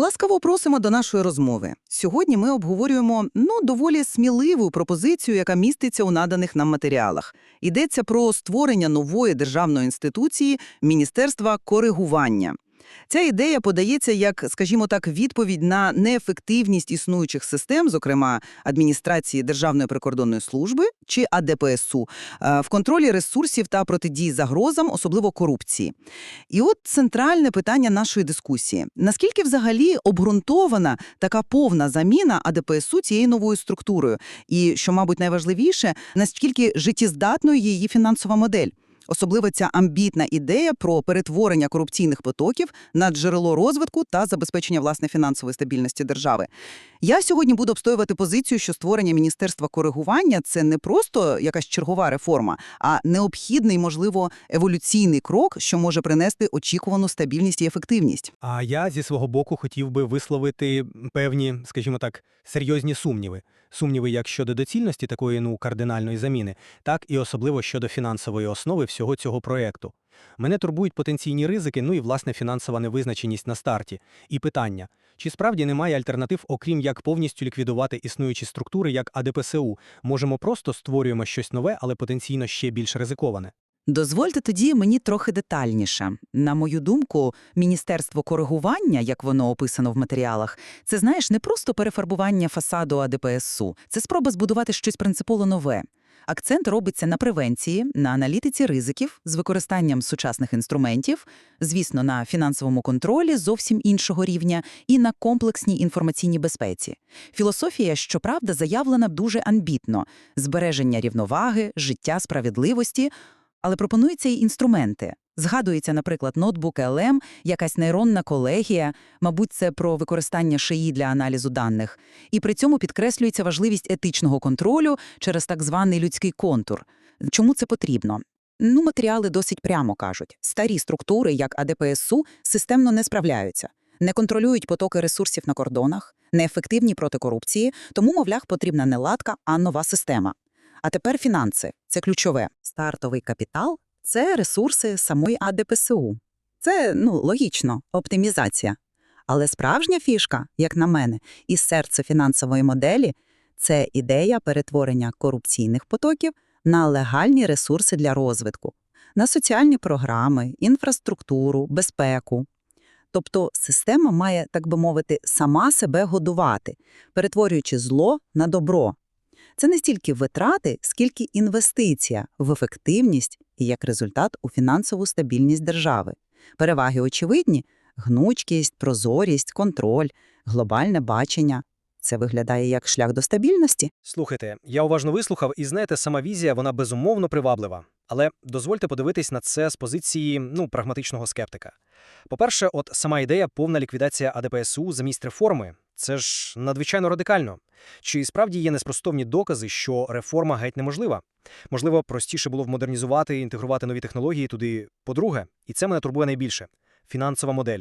Ласкаво просимо до нашої розмови. Сьогодні ми обговорюємо ну доволі сміливу пропозицію, яка міститься у наданих нам матеріалах. Йдеться про створення нової державної інституції Міністерства коригування. Ця ідея подається як, скажімо так, відповідь на неефективність існуючих систем, зокрема адміністрації Державної прикордонної служби чи АДПСУ, е, в контролі ресурсів та протидії загрозам, особливо корупції. І от центральне питання нашої дискусії. Наскільки взагалі обґрунтована така повна заміна АДПСУ цією новою структурою? І, що, мабуть, найважливіше, наскільки життєздатною її фінансова модель? Особливо ця амбітна ідея про перетворення корупційних потоків на джерело розвитку та забезпечення власне фінансової стабільності держави. Я сьогодні буду обстоювати позицію, що створення міністерства коригування це не просто якась чергова реформа, а необхідний, можливо, еволюційний крок, що може принести очікувану стабільність і ефективність. А я зі свого боку хотів би висловити певні, скажімо так, серйозні сумніви. Сумніви як щодо доцільності такої ну кардинальної заміни, так і особливо щодо фінансової основи всього цього проекту. Мене турбують потенційні ризики, ну і власне фінансова невизначеність на старті. І питання: чи справді немає альтернатив, окрім як повністю ліквідувати існуючі структури, як АДПСУ? Можемо просто створюємо щось нове, але потенційно ще більш ризиковане. Дозвольте тоді мені трохи детальніше. На мою думку, міністерство коригування, як воно описано в матеріалах, це знаєш не просто перефарбування фасаду АДПСУ, це спроба збудувати щось принципово нове. Акцент робиться на превенції, на аналітиці ризиків з використанням сучасних інструментів, звісно, на фінансовому контролі зовсім іншого рівня і на комплексній інформаційній безпеці. Філософія, щоправда, заявлена дуже амбітно – збереження рівноваги, життя справедливості – але пропонуються й інструменти. Згадується, наприклад, ноутбук LM, якась нейронна колегія, мабуть, це про використання шиї для аналізу даних. І при цьому підкреслюється важливість етичного контролю через так званий людський контур. Чому це потрібно? Ну, матеріали досить прямо кажуть. Старі структури, як АДПСУ, системно не справляються, не контролюють потоки ресурсів на кордонах, неефективні проти корупції, тому, мовляв, потрібна не латка, а нова система. А тепер фінанси це ключове. Стартовий капітал це ресурси самої АДПСУ. Це ну логічно, оптимізація. Але справжня фішка, як на мене, і серце фінансової моделі це ідея перетворення корупційних потоків на легальні ресурси для розвитку, на соціальні програми, інфраструктуру, безпеку. Тобто система має, так би мовити, сама себе годувати, перетворюючи зло на добро. Це не стільки витрати, скільки інвестиція в ефективність і як результат у фінансову стабільність держави. Переваги очевидні гнучкість, прозорість, контроль, глобальне бачення. Це виглядає як шлях до стабільності. Слухайте, я уважно вислухав, і знаєте, сама візія вона безумовно приваблива. Але дозвольте подивитись на це з позиції ну, прагматичного скептика. По-перше, от сама ідея повна ліквідація АДПСУ замість реформи це ж надзвичайно радикально. Чи справді є неспростовні докази, що реформа геть неможлива? Можливо, простіше було б модернізувати, інтегрувати нові технології туди. По-друге, і це мене турбує найбільше фінансова модель.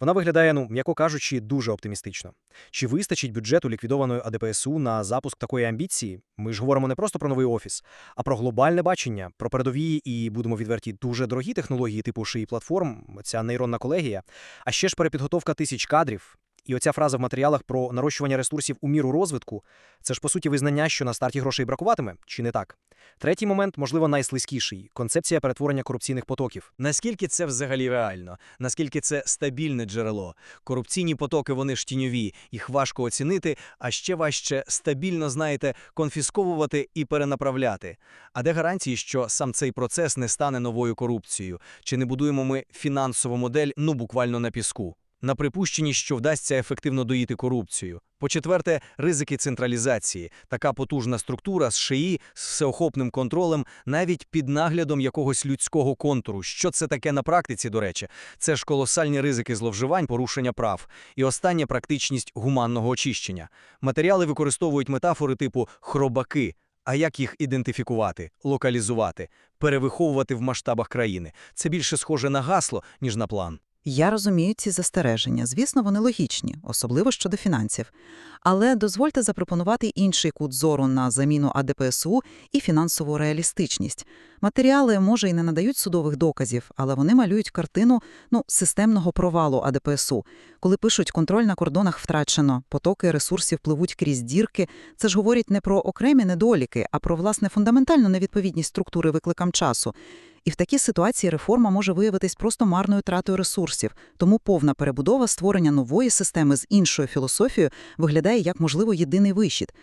Вона виглядає, ну м'яко кажучи, дуже оптимістично. Чи вистачить бюджету ліквідованої АДПСУ на запуск такої амбіції? Ми ж говоримо не просто про новий офіс, а про глобальне бачення, про передові і будемо відверті дуже дорогі технології, типу шиї платформ, ця нейронна колегія, а ще ж перепідготовка тисяч кадрів. І оця фраза в матеріалах про нарощування ресурсів у міру розвитку це ж по суті визнання, що на старті грошей бракуватиме, чи не так? Третій момент, можливо, найслизькіший концепція перетворення корупційних потоків. Наскільки це взагалі реально? Наскільки це стабільне джерело? Корупційні потоки вони ж тіньові, їх важко оцінити, а ще важче стабільно, знаєте, конфісковувати і перенаправляти. А де гарантії, що сам цей процес не стане новою корупцією? Чи не будуємо ми фінансову модель ну буквально на піску? На припущенні, що вдасться ефективно доїти корупцію. По-четверте, ризики централізації. Така потужна структура з шиї з всеохопним контролем, навіть під наглядом якогось людського контуру. Що це таке на практиці, до речі? Це ж колосальні ризики зловживань, порушення прав. І остання практичність гуманного очищення. Матеріали використовують метафори типу хробаки. А як їх ідентифікувати, локалізувати, перевиховувати в масштабах країни? Це більше схоже на гасло, ніж на план. Я розумію ці застереження. Звісно, вони логічні, особливо щодо фінансів. Але дозвольте запропонувати інший кут зору на заміну АДПСУ і фінансову реалістичність. Матеріали, може, і не надають судових доказів, але вони малюють картину ну, системного провалу АДПСУ. Коли пишуть «контроль на кордонах втрачено», потоки ресурсів пливуть крізь дірки, це ж говорить не про окремі недоліки, а про, власне, фундаментальну невідповідність структури викликам часу. І в такій ситуації реформа може виявитись просто марною тратою ресурсів, тому повна перебудова створення нової системи з іншою філософією виглядає як, можливо, єдиний вихід.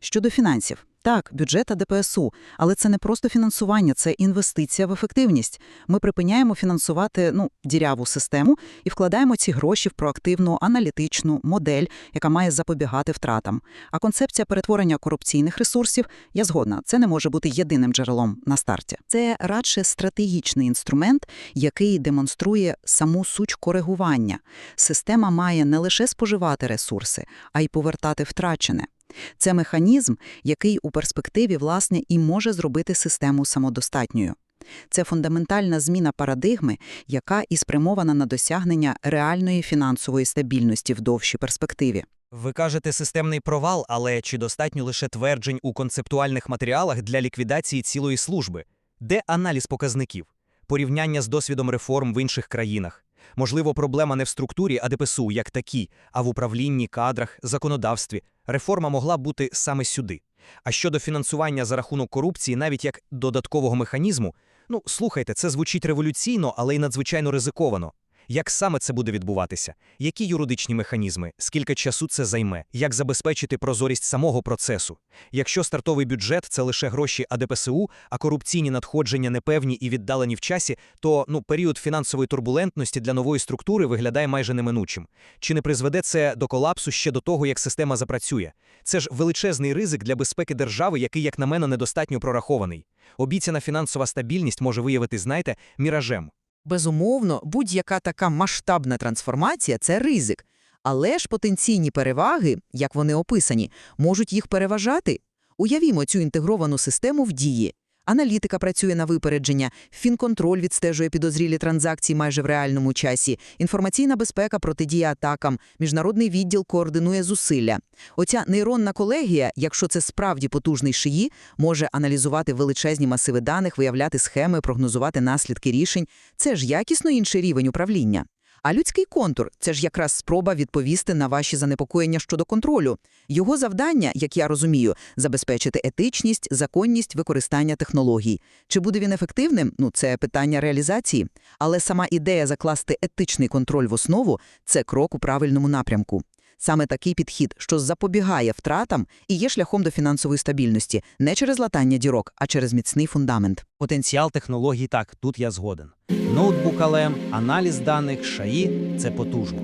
Щодо фінансів. Так, бюджет АДПСУ, але це не просто фінансування, це інвестиція в ефективність. Ми припиняємо фінансувати ну, діряву систему і вкладаємо ці гроші в проактивну аналітичну модель, яка має запобігати втратам. А концепція перетворення корупційних ресурсів, я згодна, це не може бути єдиним джерелом на старті. Це радше стратегічний інструмент, який демонструє саму суть коригування. Система має не лише споживати ресурси, а й повертати втрачене. Це механізм, який у перспективі, власне, і може зробити систему самодостатньою. Це фундаментальна зміна парадигми, яка і спрямована на досягнення реальної фінансової стабільності в довшій перспективі. Ви кажете системний провал, але чи достатньо лише тверджень у концептуальних матеріалах для ліквідації цілої служби? Де аналіз показників? Порівняння з досвідом реформ в інших країнах? Можливо, проблема не в структурі АДПСУ як такій, а в управлінні, кадрах, законодавстві. Реформа могла бути саме сюди. А щодо фінансування за рахунок корупції навіть як додаткового механізму, ну, слухайте, це звучить революційно, але й надзвичайно ризиковано. Як саме це буде відбуватися? Які юридичні механізми? Скільки часу це займе? Як забезпечити прозорість самого процесу? Якщо стартовий бюджет це лише гроші АДПСУ, а корупційні надходження непевні і віддалені в часі, то ну період фінансової турбулентності для нової структури виглядає майже неминучим. Чи не призведе це до колапсу ще до того, як система запрацює? Це ж величезний ризик для безпеки держави, який, як на мене, недостатньо прорахований. Обіцяна фінансова стабільність може виявити, знаєте, міражем. Безумовно, будь-яка така масштабна трансформація це ризик. Але ж потенційні переваги, як вони описані, можуть їх переважати. Уявімо цю інтегровану систему в дії. Аналітика працює на випередження, фінконтроль відстежує підозрілі транзакції майже в реальному часі, інформаційна безпека протидіє атакам, міжнародний відділ координує зусилля. Оця нейронна колегія, якщо це справді потужний шиї, може аналізувати величезні масиви даних, виявляти схеми, прогнозувати наслідки рішень. Це ж якісно інший рівень управління. А людський контур це ж якраз спроба відповісти на ваші занепокоєння щодо контролю. Його завдання, як я розумію, забезпечити етичність, законність використання технологій. Чи буде він ефективним? Ну, це питання реалізації. Але сама ідея закласти етичний контроль в основу це крок у правильному напрямку. Саме такий підхід, що запобігає втратам і є шляхом до фінансової стабільності не через латання дірок, а через міцний фундамент. Потенціал технологій так, тут я згоден. Ноутбук АЛМ, аналіз даних, ШАІ – це потужно.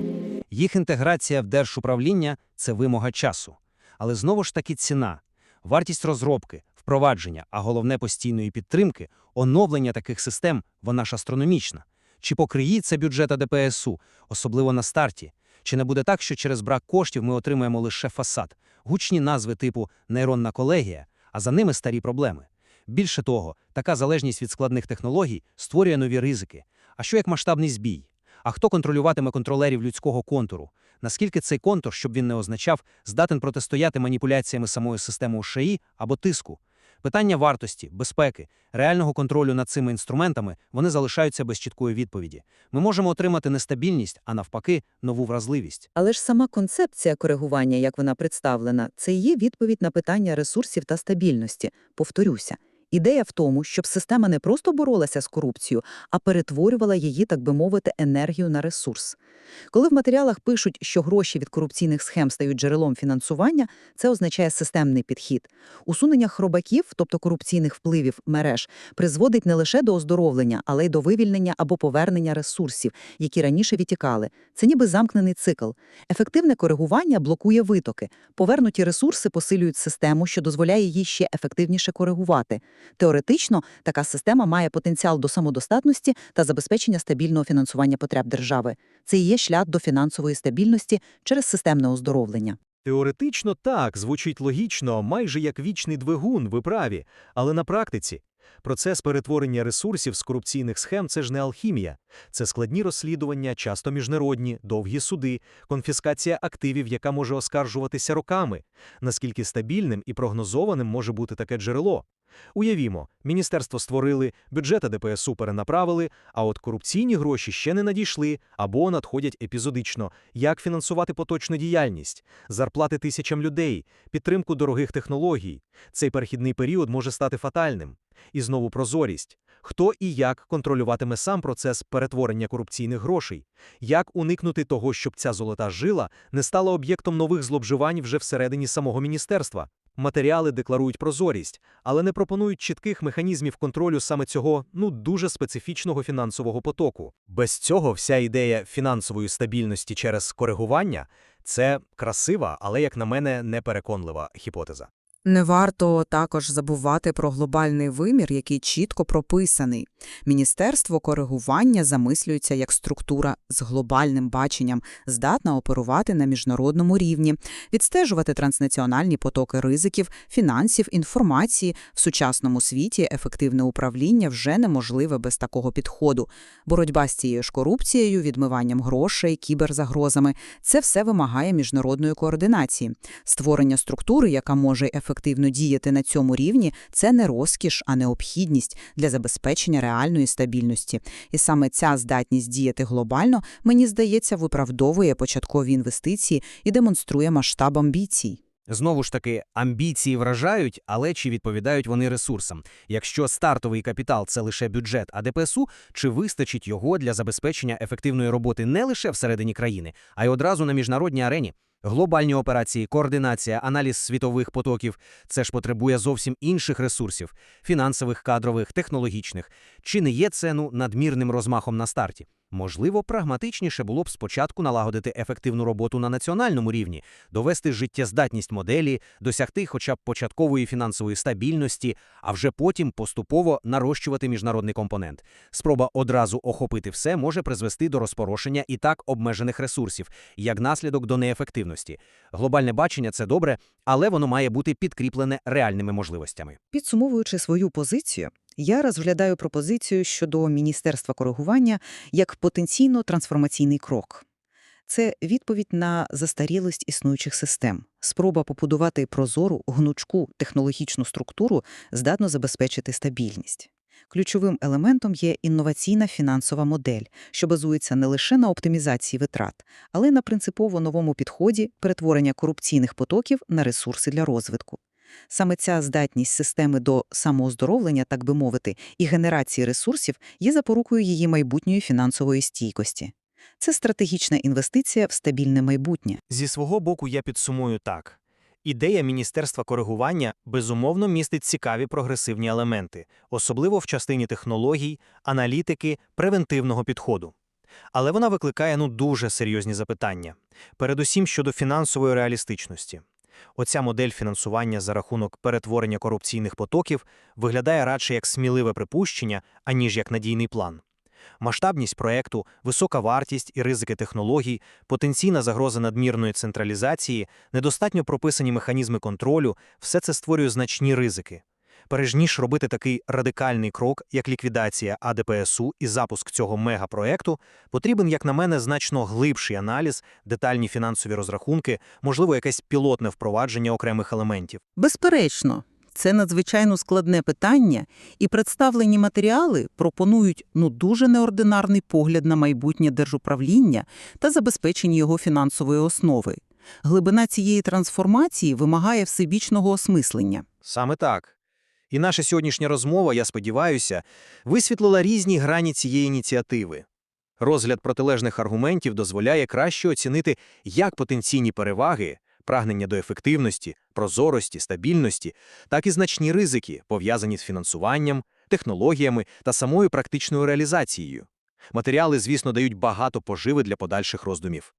Їх інтеграція в держуправління – це вимога часу. Але знову ж таки ціна. Вартість розробки, впровадження, а головне постійної підтримки, оновлення таких систем – вона ж астрономічна. Чи покриє це бюджет АДПСУ, особливо на старті? Чи не буде так, що через брак коштів ми отримаємо лише фасад, гучні назви типу «нейронна колегія», а за ними старі проблеми? Більше того, така залежність від складних технологій створює нові ризики. А що як масштабний збій? А хто контролюватиме контролерів людського контуру? Наскільки цей контур, щоб він не означав, здатен протистояти маніпуляціями самої системи ШАІ або тиску? Питання вартості, безпеки, реального контролю над цими інструментами вони залишаються без чіткої відповіді. Ми можемо отримати нестабільність, а навпаки, нову вразливість. Але ж сама концепція коригування, як вона представлена, це є відповідь на питання ресурсів та стабільності. Повторюся. Ідея в тому, щоб система не просто боролася з корупцією, а перетворювала її, так би мовити, енергію на ресурс. Коли в матеріалах пишуть, що гроші від корупційних схем стають джерелом фінансування, це означає системний підхід. Усунення хробаків, тобто корупційних впливів мереж, призводить не лише до оздоровлення, але й до вивільнення або повернення ресурсів, які раніше відтікали. Це ніби замкнений цикл. Ефективне коригування блокує витоки. Повернуті ресурси посилюють систему, що дозволяє їй ще ефективніше коригувати. Теоретично, така система має потенціал до самодостатності та забезпечення стабільного фінансування потреб держави. Це і є шлях до фінансової стабільності через системне оздоровлення. Теоретично так, звучить логічно, майже як вічний двигун, ви праві. Але на практиці Процес перетворення ресурсів з корупційних схем – це ж не алхімія. Це складні розслідування, часто міжнародні, довгі суди, конфіскація активів, яка може оскаржуватися роками. Наскільки стабільним і прогнозованим може бути таке джерело? Уявімо, міністерство створили, бюджета ДПСУ перенаправили, а от корупційні гроші ще не надійшли або надходять епізодично. Як фінансувати поточну діяльність, зарплати тисячам людей, підтримку дорогих технологій? Цей перехідний період може стати фатальним. І знову прозорість. Хто і як контролюватиме сам процес перетворення корупційних грошей? Як уникнути того, щоб ця золота жила не стала об'єктом нових зловживань вже всередині самого міністерства? Матеріали декларують прозорість, але не пропонують чітких механізмів контролю саме цього, ну, дуже специфічного фінансового потоку. Без цього вся ідея фінансової стабільності через коригування – це красива, але, як на мене, непереконлива гіпотеза. Не варто також забувати про глобальний вимір, який чітко прописаний. Міністерство коригування замислюється як структура з глобальним баченням, здатна оперувати на міжнародному рівні, відстежувати транснаціональні потоки ризиків, фінансів, інформації. В сучасному світі ефективне управління вже неможливе без такого підходу. Боротьба з цією ж корупцією, відмиванням грошей, кіберзагрозами – це все вимагає міжнародної координації. Створення структури, яка може ефективно діяти на цьому рівні, це не розкіш, а необхідність для забезпечення реальної стабільності. І саме ця здатність діяти глобально, мені здається, виправдовує початкові інвестиції і демонструє масштаб амбіцій. Знову ж таки, амбіції вражають, але чи відповідають вони ресурсам? Якщо стартовий капітал – це лише бюджет АДПСУ, чи вистачить його для забезпечення ефективної роботи не лише всередині країни, а й одразу на міжнародній арені? Глобальні операції, координація, аналіз світових потоків – це ж потребує зовсім інших ресурсів – фінансових, кадрових, технологічних. Чи не є це ну, надмірним розмахом на старті? Можливо, прагматичніше було б спочатку налагодити ефективну роботу на національному рівні, довести життєздатність моделі, досягти хоча б початкової фінансової стабільності, а вже потім поступово нарощувати міжнародний компонент. Спроба одразу охопити все може призвести до розпорошення і так обмежених ресурсів, як наслідок до неефективності. Глобальне бачення – це добре, але воно має бути підкріплене реальними можливостями. Підсумовуючи свою позицію, я розглядаю пропозицію щодо Міністерства коригування як потенційно трансформаційний крок. Це відповідь на застарілість існуючих систем, спроба побудувати прозору, гнучку технологічну структуру здатно забезпечити стабільність. Ключовим елементом є інноваційна фінансова модель, що базується не лише на оптимізації витрат, але й на принципово новому підході перетворення корупційних потоків на ресурси для розвитку. Саме ця здатність системи до самооздоровлення, так би мовити, і генерації ресурсів є запорукою її майбутньої фінансової стійкості. Це стратегічна інвестиція в стабільне майбутнє. Зі свого боку я підсумую так. Ідея Міністерства коригування безумовно містить цікаві прогресивні елементи, особливо в частині технологій, аналітики, превентивного підходу. Але вона викликає ну дуже серйозні запитання, передусім щодо фінансової реалістичності. Оця модель фінансування за рахунок перетворення корупційних потоків виглядає радше як сміливе припущення, аніж як надійний план. Масштабність проекту, висока вартість і ризики технологій, потенційна загроза надмірної централізації, недостатньо прописані механізми контролю – все це створює значні ризики. Перш ніж робити такий радикальний крок, як ліквідація АДПСУ і запуск цього мегапроекту, потрібен, як на мене, значно глибший аналіз, детальні фінансові розрахунки, можливо, якесь пілотне впровадження окремих елементів. Безперечно, це надзвичайно складне питання, і представлені матеріали пропонують ну дуже неординарний погляд на майбутнє держуправління та забезпечення його фінансової основи. Глибина цієї трансформації вимагає всебічного осмислення. Саме так. І наша сьогоднішня розмова, я сподіваюся, висвітлила різні грані цієї ініціативи. Розгляд протилежних аргументів дозволяє краще оцінити як потенційні переваги, прагнення до ефективності, прозорості, стабільності, так і значні ризики, пов'язані з фінансуванням, технологіями та самою практичною реалізацією. Матеріали, звісно, дають багато поживи для подальших роздумів.